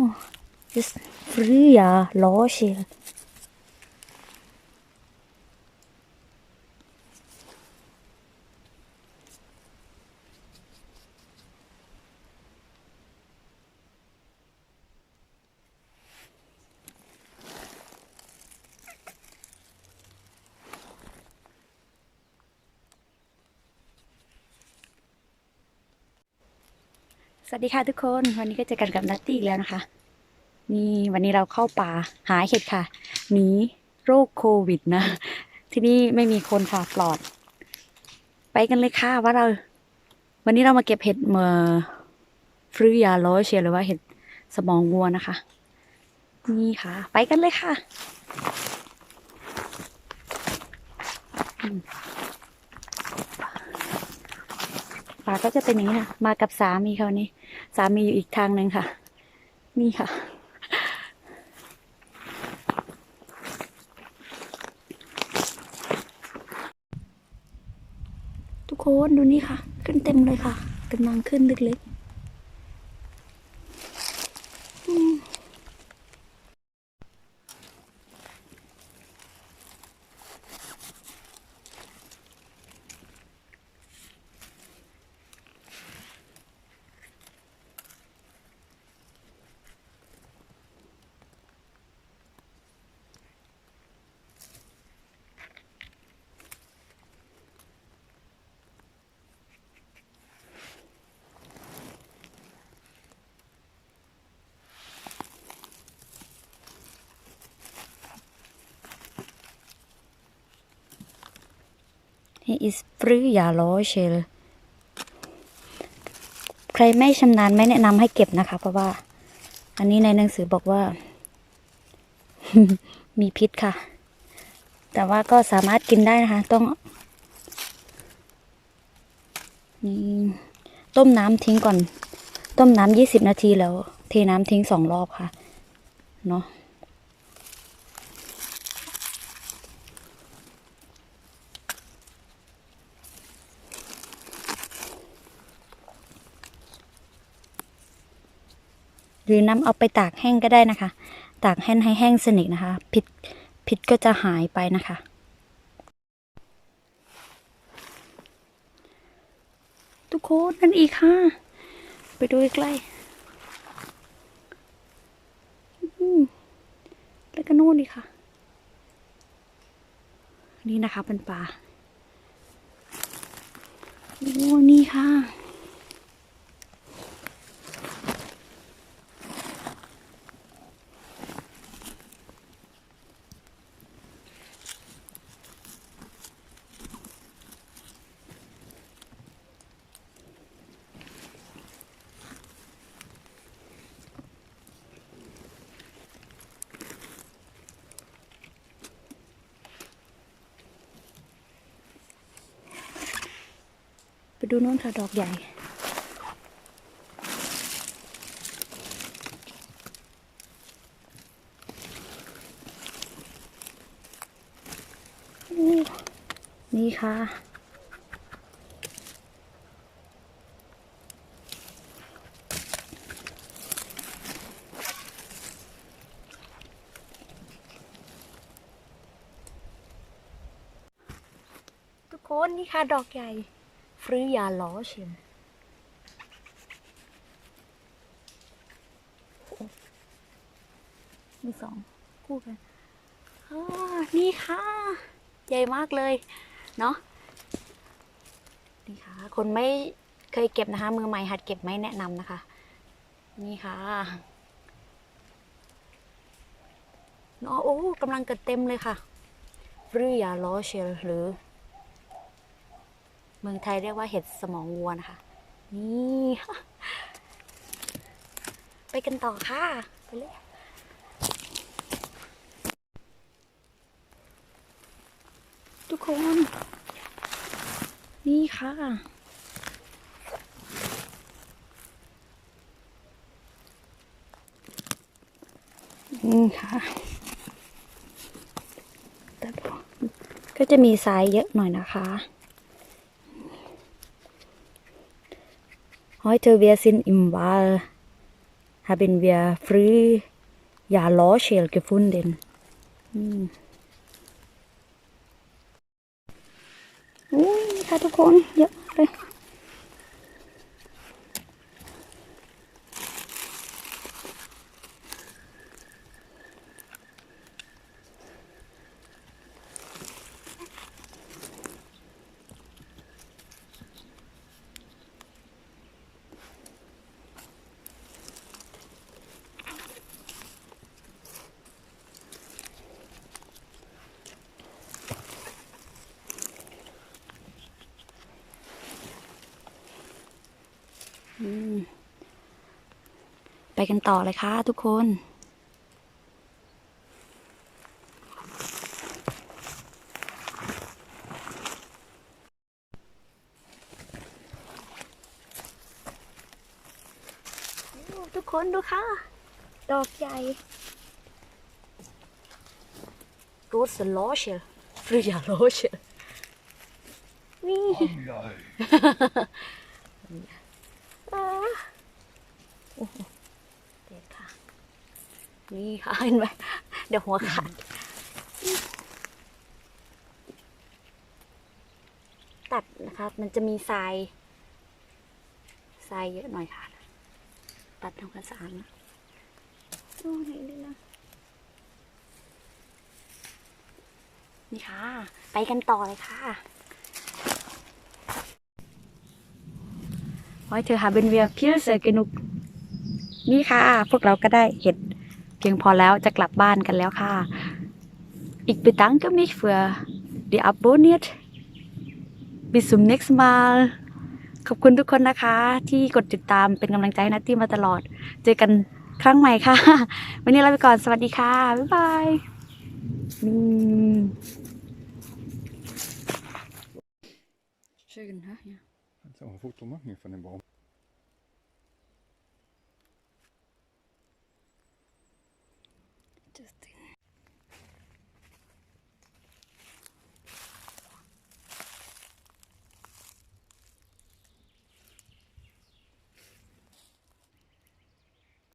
Oh, ist Frühjahr, Loschel. สวัสดีค่ะทุกคนวันนี้ก็เจอกันกับนัตตี้อีกแล้วนะคะ นี่วันนี้เราเข้าป่าหาเห็ดค่ะหนีโรคโควิดนะ ที่นี่ไม่มีคนค่ะปลอด ไปกันเลยค่ะว่าเรา วันนี้เรามาเก็บเห็ดเมอฟรืยาโลเชียหรือว่าเห็ดสมองวัวนะคะ นี่ค่ะ ไปกันเลยค่ะอืม ป่าก็จะเป็นอย่างนี้นะมากับสามีเขานี่สามีอยู่อีกทางหนึ่งค่ะ นี่ค่ะ ทุกคนดูนี่ค่ะ ขึ้นเต็มเลยค่ะกำลังขึ้นเล็กๆอืม นี่ is ฟรือยาโลเชลใครไม่ชำนาญไม่แนะนำให้เก็บนะคะ เพราะว่า อันนี้ในหนังสือบอกว่า มีพิษค่ะ แต่ว่าก็สามารถกินได้นะคะ ต้องนี่ต้มน้ำทิ้งก่อน ต้มน้ำยี่สิบนาทีแล้ว เทน้ำทิ้งสองรอบค่ะ เนาะ หรือนำเอาไปตากแห้งก็ได้นะคะ ตากแห้งให้แห้งสนิทนะคะพิษพิษก็จะหายไปนะคะ ทุกคนนั่นอีกค่ะ ไปดูใกล้แล้วก็นู่นอีกค่ะ นี่นะคะเป็นป่าโอ้นี่ค่ะ ดูนู่นค่ะดอกใหญ่ นี่ค่ะ ทุกคนนี่ค่ะดอกใหญ่ ฟรือยาล้อเชียวโอ้มีสองคู่กันอานี่ค่ะ ใหญ่มากเลย เนาะนี่ค่ะ คนไม่เคยเก็บนะคะ มือใหม่หัดเก็บไม่แนะนำนะคะ นี่ค่ะเนาะโอ้กำลังเกิดเต็มเลยค่ะฟรือยาล้อเชลหรือ เมืองไทยเรียกว่าเห็ดสมองวัวนะคะ นี่ไปกันต่อค่ะ ไปเลยทุกคน นี่ค่ะ นี่ค่ะแต่ก็จะมีทรายเยอะหน่อยนะคะ Heute wir sind im Wald haben wir früh ja Lorschel gefunden. Hm. อุ้ยค่ะทุกคนเยอะเลย ไปกันต่อเลยค่ะทุกคนโอ้ทุกคนดูค่ะ ดอกใหญ่รูสโลเชลฟรียาโลเชลนี่ No. อ่า โอ้โหเด็ดค่ะ นี่ค่ะเห็นไหมเดี๋ยวหัวขาดตัดนะคะ มันจะมีทรายทรายเยอะหน่อยค่ะ ตัดทำความสะอาดนะโอ้ยนี่นะนี่ค่ะ ไปกันต่อเลยค่ะ Heute haben wir Pilze genug นี่ค่ะ พวกเราก็ได้เห็ดเพียงพอแล้วจะกลับบ้านกันแล้วค่ะ Ich bedanke mich für die abonniert bis zum nächsten Mal ขอบคุณทุกคนนะคะ ที่กดติดตามเป็นกำลังใจให้นัตตี้มาตลอด เจอกันครั้งใหม่ค่ะ วันนี้ลาไปก่อนสวัสดีค่ะ บ๊ายบายอืม Schön, ha? Ja. Ein Foto hier von dem Baum?